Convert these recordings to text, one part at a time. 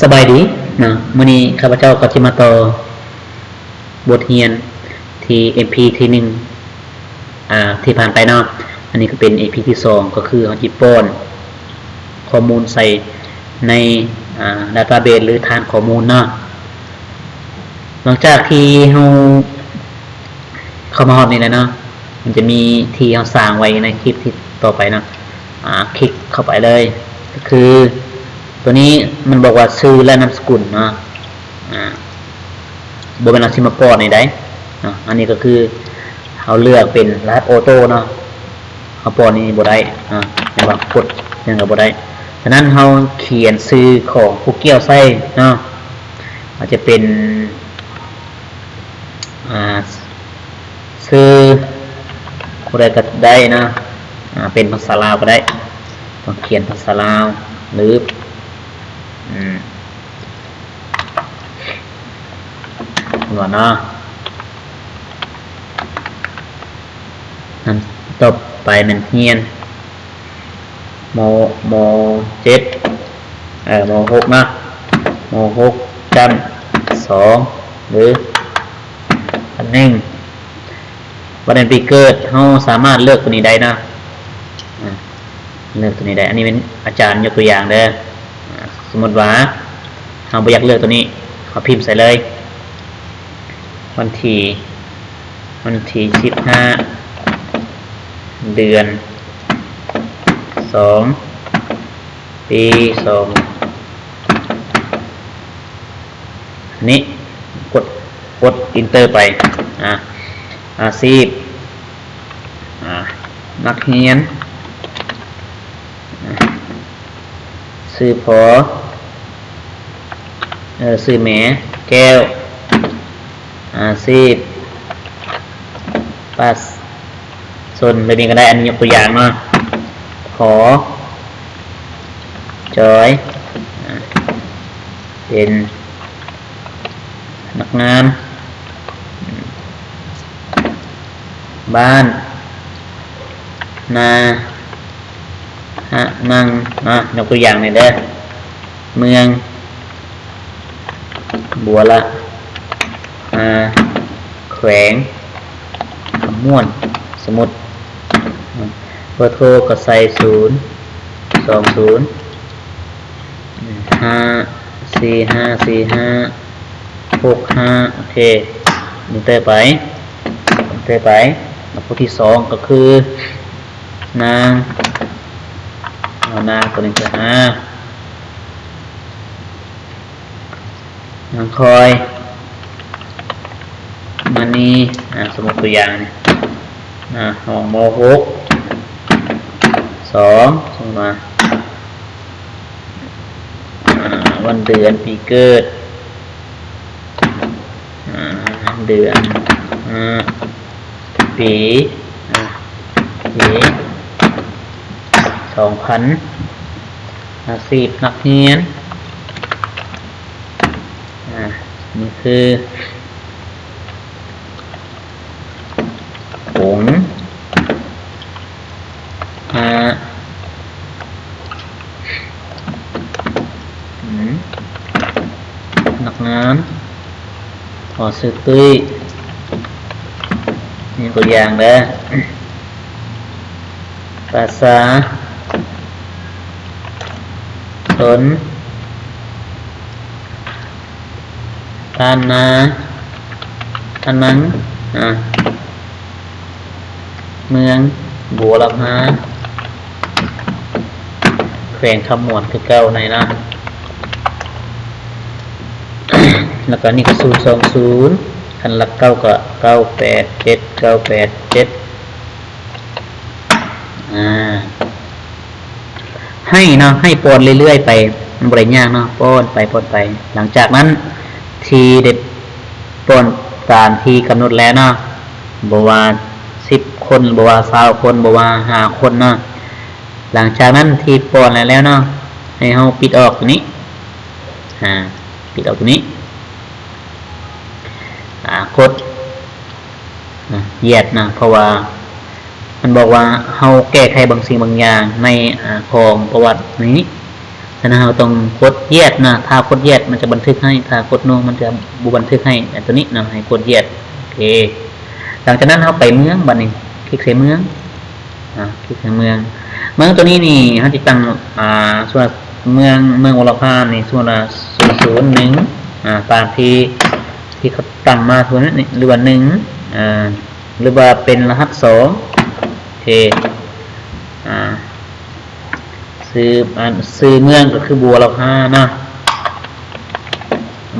สบายดีนะมื้อนี้ข้าพเจ้าก็สิมาต่อบทเรียนที่ MP ที่หนึ่งอ่าที่ผ่านไปเนาะอันนี้ก็เป็น MP ที่สองก็คือเฮาสิป้อนข้อมูลใส่ในอ่า database หรือฐานข้อมูลเนาะหลังจากที่เฮาเข้ามาฮอดนี่แล้วเนาะมันจะมีที่เฮาสร้างไว้ในคลิปที่ต่อไปนะอ่าคลิกเข้าไปเลย ก็คือ ตัวนี้มันบอกว่าชื่อและนามสกุลเนาะอ่าบเป็นอาซิมาปอดในได้อันนี้ก็คือเขาเลือกเป็นรหัสออโต้เนาะเขาปอดนี้บได้อ่าอย่างว่ากดอย่างกับบได้ฉะนั้นเขาเขียนชื่อของผู้เกี่ยวใส่เนาะอาจจะเป็นอ่าชื่อผู้ใดก็ได้นะอ่าเป็นภาษาลาวก็ได้ต้องเขียนภาษาลาวหรือ ก่อนเนาะนั่นต่อไปมันเฮียนโมโมเจ็ดเอ่อโมหกนะโมหกจำสองหรืออันหนึ่งวันเดือนปีเกิดเราสามารถเลือกตัวนี้ได้นะเลือกตัวนี้ได้ อันนี้เป็นอาจารย์ยกตัวอย่างเด้อ สมมติว่าเราไม่อยากเลือกตัวนี้เขาพิมพ์ใส่เลย วันที่วันที่สิบห้าเดือนสองปีสองนนี้กดกดอินเตอร์ไปอะอาชีพอะนักเรียนซื้อพอ ซื้อแหมแก้วอาซีพปัสส่วนแบบนี้ก็ได้อันนี้ยกตัวอย่างเนาะขอจอยเป็นนักงาน บ้าน นาฮะนั่งนะยกตัวอย่างหน่อยเด้อเมือง บัวละอาแขวงคำม่วน สมุดเบอร์โทรก็ใส่ศูนย์สองศูนย์ห้าสี่ห้าสี่ห้าหกห้าโอเคมิเตอร์ไปมิเตอร์ไปแล้วผู้ที่สองก็คือ นางนางตัวนี้จะห้า นางคอยมานี่อ่าสมมติตัวอย่างเนี่ยอ่าห้องมหกสองส่งมาวันเดือนปีเกิดเดือนปีปีสองพันอาชีพนักเรียน อ่านี่คือผงฮะอืมหนักน้ำขอซื้อตุ้ยนี่ตัวอย่างเด้อภาษาสน ทานนาทานังอะเมืองบัวลำฮาแขวงคำหมวนคือเก้าในนะแล้วก็นี่ก็ศูนย์สองศูนย์คันหลักเก้าก็เก้าแปดเจ็ดเก้าแปดเจ็ดอ่าให้เนาะให้ปอนเรื่อยๆไปมันบริยากเนาะป้อนไปป้อนไป หลังจากนั้น ทีเด็ดป้อนตามที่กำหนดแล้วเนาะบว่าสิบคนบว่าสาวคนบว่าห้าคนเนาะหลังจากนั้นทีป้อนแล้วแล้วเนาะให้เราปิดออกตัวนี้อ่าปิดออกตัวนี้อ่ากดเหยียดนะเพราะว่ามันบอกว่าเฮาแก้ไขบางสิ่งบางอย่างในอาของประวัตินี้ ฉะนั้นเราต้องกดแยกนะถ้ากดแยกมันจะบันทึกให้ถ้ากดโนมันจะบูบันทึกให้แต่ตัวนี้นะให้กดแยกโอเคหลังจากนั้นเราไปเมืองบัดนี้คลิกใส่เมืองอ่าคลิกใส่เมือง เมืองตัวนี้นี่เขาจะตั้งอ่าส่วนเมืองเมืองวรพานนี่ส่วนละศูนย์ศูนย์หนึ่งอ่าตามที่ที่เขาตั้งมาส่วนนั้นนี่หรือว่าหนึ่งอ่าหรือว่าเป็นรหัสสองโอเค ซื้ออ่าซื้อเมืองก็คือบัวลาพานะ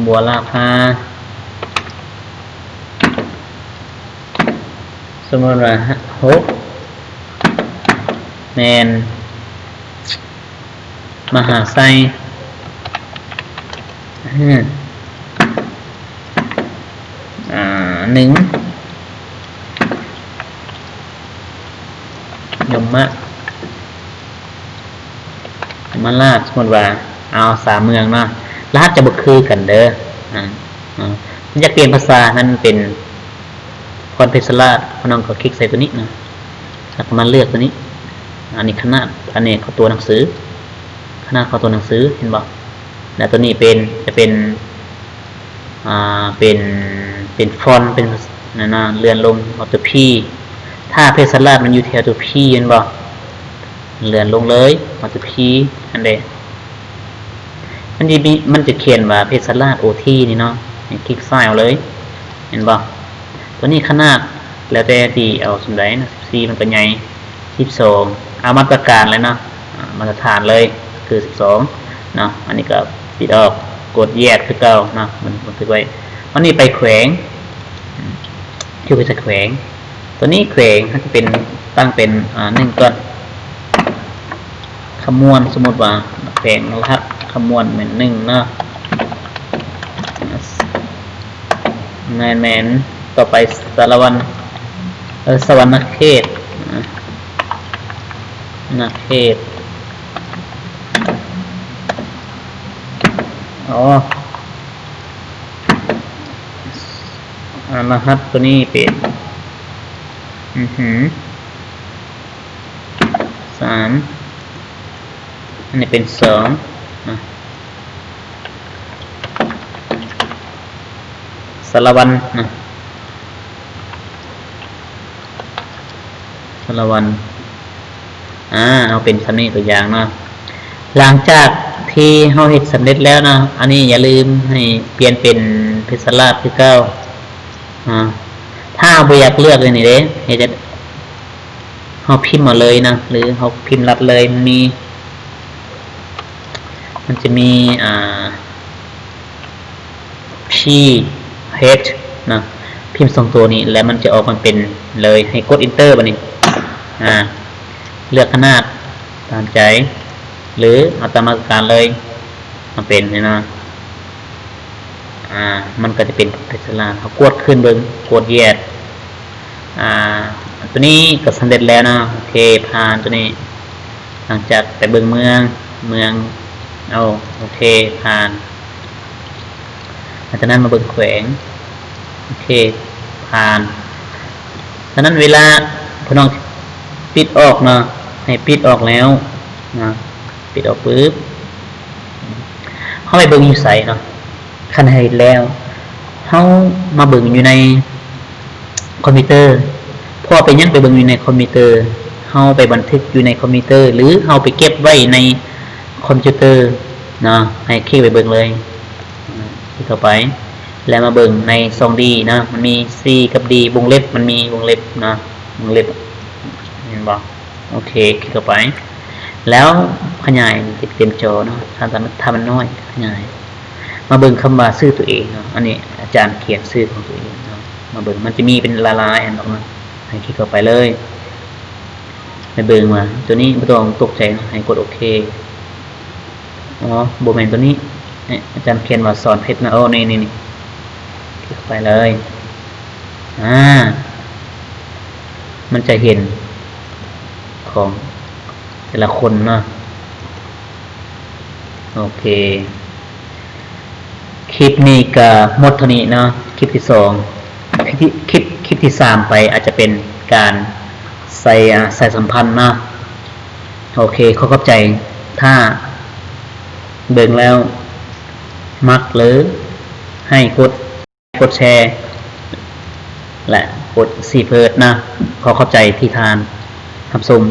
บัวลาพาสมมติว่าหกแมนมหาไซหนึ่งยมมะ มาลาดสมมติว่าเอาสามเมืองเนาะลาดจะบุคือกันเด้ออ่าอ่ามันจะเปลี่ยนภาษานั้นเป็นคอนเพสลาดพน้องก็คลิกใส่ตัวนี้นะแล้วก็มาเลือกตัวนี้ อันนี้ขนาดอันนี้เขาตัวหนังสือ ขนาดเขาตัวหนังสือเห็นบ่แล้วตัวนี้เป็นจะเป็นอ่าเป็นเป็นฟอนต์เป็นนั่นนะเลื่อนลงเอาตัวพี่ถ้าเพสลาดมันอยู่แถวตัวพี่เห็นบ่ เลื่อนลงเลยเอาตัวพี่อันเดมันจะมีมันจะเขียนว่าเพสลาดโอทีนี่เนาะให้คลิกซ้ายเอาเลย เห็นบ่ตัวนี้ขนาดแล้วแต่ที่เอาสมได้นะ14มันเป็นใหญ่12เอามาตรการเลยเนาะมาตรฐานเลยคือ12เนาะอันนี้ก็ปิดออกกดแยกคือเก่าเนาะมันมันถือไว้อันนี้ไปแขวงคือไปจะแขวง ตัวนี้แขวงมันจะเป็นตั้งเป็นอ่าหนึ่งก่อน คำมวณสมมติว่าแขวงรหัสคำมวณเหมือนหนึ่งเนาะแมนแมนต่อไปสารวันสวรรณเขตอะนาเขตอ๋ออ่ารหัสตัวนี้เป็น อือหือสาม อันนี้เป็นสองสารวันนะสารวันอ่าเอาเป็นสำนียงตัวอย่างเนาะหลังจากที่เราเห็ดสำเร็จแล้วนะอันนี้อย่าลืมให้เปลี่ยนเป็นเพชรลาบคือเก้าอ่าถ้าเราอยากเลือกเลยนี่เด้เห็นจะเราพิมพ์มาเลยนะหรือเราพิมพ์รัดเลยมัน มันจะมีอ่า P H นะพิมพ์สองตัวนี้แล้วมันจะออกมาเป็นเลยให้กด Enter บันนี้อ่าเลือกขนาดตามใจ หรือเอาตามมาตรการเลยมาเป็นนี่นะอ่ามันก็จะเป็นเพชรลาเขากดขึ้นเบิงกดแยกอ่าตัวนี้ก็สำเร็จแล้วนะโอเคผ่านตัวนี้ หลังจากไปเบิงเมืองเมือง เอาโอเคผ่านหลังจากนั้นมาเบิ่งแขวงโอเคผ่านฉะนั้นเวลาพี่น้องปิดออกเนาะให้ปิดออกแล้วนะปิดออกปุ๊บเขาไปเบิ่งอยู่ใสเนาะคันให้แล้วเขามาเบิ่งอยู่ในคอมพิวเตอร์พอไปยังไปเบิ่งอยู่ในคอมพิวเตอร์เขาไปบันทึกอยู่ในคอมพิวเตอร์ หรือเขาไปเก็บไว้ใน คอมพิวเตอร์เนาะให้คลิกไปเบิ่งเลยคลิกเข้าไป แล้วมาเบิ่งในซองดีนะมันมี C กับ D วงเล็บมันมีวงเล็บนะวงเล็บเห็นบอกโอเคคลิกเข้าไป แล้วขยายติดเต็มจอเนาะถ้าทำถ้ามันน้อยขยายมาเบิ่งคำว่าชื่อตัวเองเนาะอันนี้อาจารย์เขียนชื่อของตัวเองเนาะมาเบิ่งมันจะมีเป็นลายๆอันออกมาให้คลิกเข้าไปเลยไปเบิ่งมาตัวนี้ไม่ต้องตกใจนะให้กดโอเค อ๋อโบแมนตัวนี้อาจารย์เขียนว่าสอนเพชรนะโอ้นี่นี่นี่คลิกไปเลยอ่ามันจะเห็นของแต่ละคนเนาะโอเคคลิปนี้ก็หมดเท่านี้เนาะคลิปที่สองคลิปที่คลิปคลิปที่สามไปอาจจะเป็นการใส่ใส่สัมพันธ์เนาะโอเคขาเข้าใจถ้า เบิ่งแล้ว มักหรือให้กดกดแชร์ และกดสีเพิร์ดนะ ขอเข้าใจที่ทานทำสม